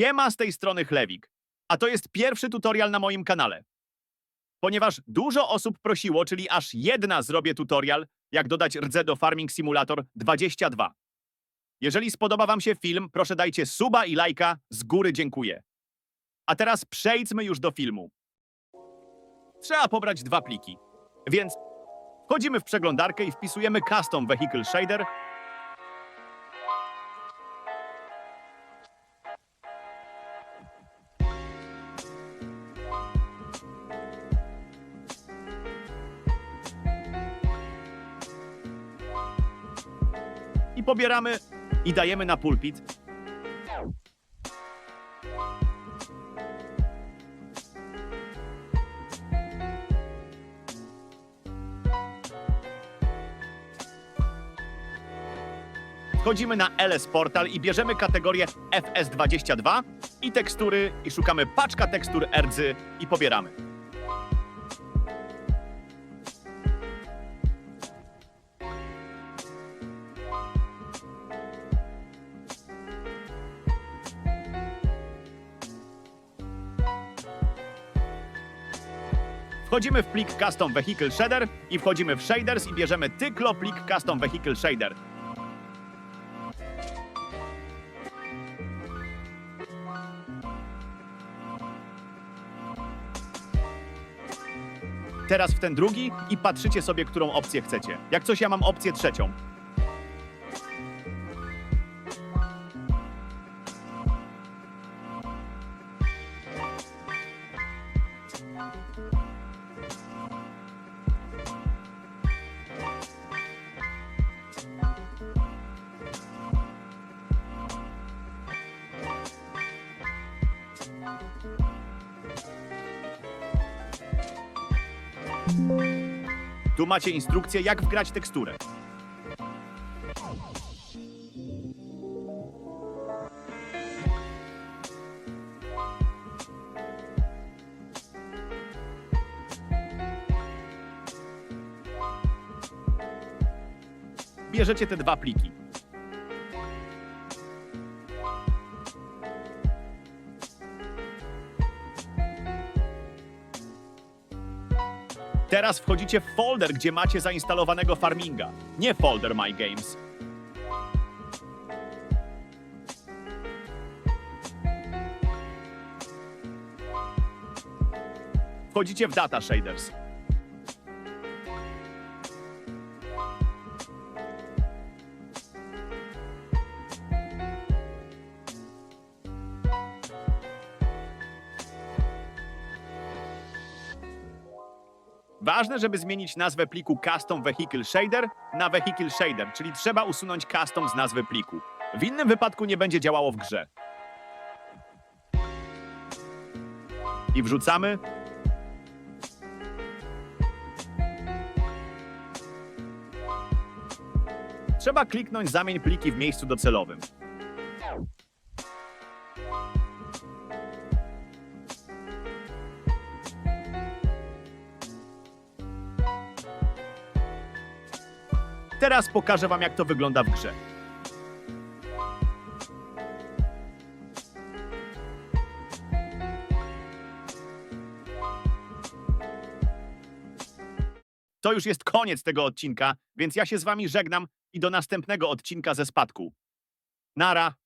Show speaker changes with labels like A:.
A: Siema z tej strony Chlewik, a to jest pierwszy tutorial na moim kanale. Ponieważ dużo osób prosiło, czyli aż jedna zrobię tutorial, jak dodać rdze do Farming Simulator 22. Jeżeli spodoba wam się film, proszę dajcie suba i lajka, z góry dziękuję. A teraz przejdźmy już do filmu. Trzeba pobrać dwa pliki, więc wchodzimy w przeglądarkę i wpisujemy Custom Vehicle Shader i pobieramy i dajemy na pulpit. Wchodzimy na LS Portal i bierzemy kategorię FS22 i tekstury i szukamy paczka tekstur rdzy i pobieramy. Wchodzimy w plik Custom Vehicle Shader i wchodzimy w Shaders i bierzemy tyklo plik Custom Vehicle Shader. Teraz w ten drugi i patrzycie sobie, którą opcję chcecie. Jak coś, ja mam opcję trzecią. Tu macie instrukcję, jak wgrać teksturę. Bierzecie te dwa pliki. Teraz wchodzicie w folder, gdzie macie zainstalowanego farminga, nie folder My Games. Wchodzicie w Data Shaders. Ważne, żeby zmienić nazwę pliku Custom Vehicle Shader na Vehicle Shader, czyli trzeba usunąć custom z nazwy pliku. W innym wypadku nie będzie działało w grze. I wrzucamy. Trzeba kliknąć Zamień pliki w miejscu docelowym. Teraz pokażę wam, jak to wygląda w grze. To już jest koniec tego odcinka, więc ja się z wami żegnam i do następnego odcinka ze spadku. Nara!